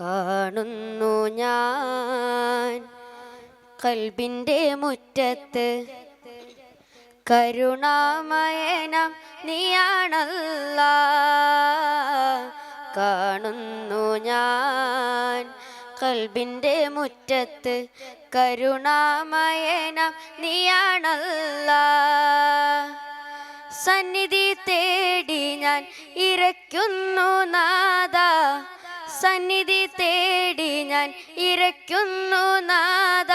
കാണുന്നു ഞാൻ. കൽബിന്റെ മുറ്റത്ത് കരുണാമയനം നീയാണല്ല. കാണുന്നു ഞാൻ. കൽബിന്റെ മുറ്റത്ത് കരുണാമയനം നീയാണല്ല. സന്നിധി തേടി ഞാൻ ഇരയ്ക്കുന്നു നാദ സന്നിധി തേടി ഞാൻ ഇരയ്ക്കുന്നു നാദ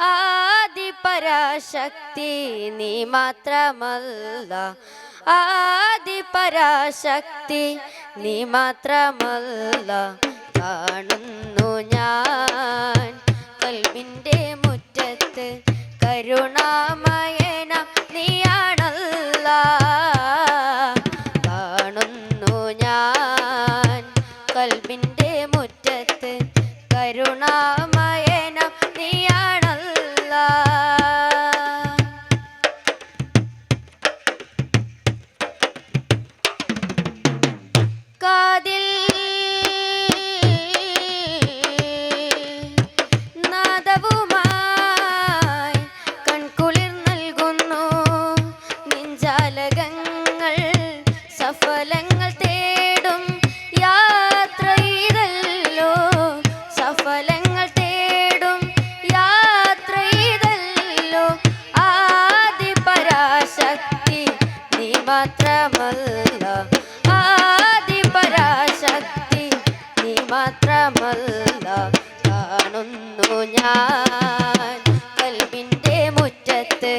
ആദി പരാശക്തി നീ മാത്രമല്ല. ആദി പരാശക്തി നീ മാത്രമല്ല. കാണുന്നു ഞാൻ. കൽവിന്റെ മുറ്റത്ത് കരുണാമയന കൽവിന്റെ മുറ്റത്ത് കരുണാമയനം നീയാണല്ല. കാതിൽ നാദവുമായി കൺകുളിർ നൽകുന്നു. നിഞ്ചാലകങ്ങൾ സഫലങ്ങൾ മാത്രമല്ല. ആദി പരാശക്തി നീ മാത്രമല്ല. കാണുന്നു ഞാൻ. കൽവിന്റെ മുറ്റത്ത്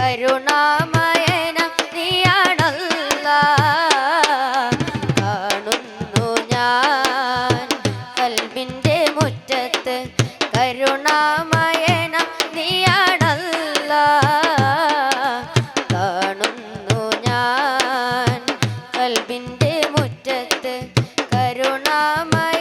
കരുണാമയന നീയാണല്ല. കാണുന്നു ഞാൻ. കൽവിന്റെ മുറ്റത്ത് കരുണാമയന മുറ്റത്ത് കരുണാമ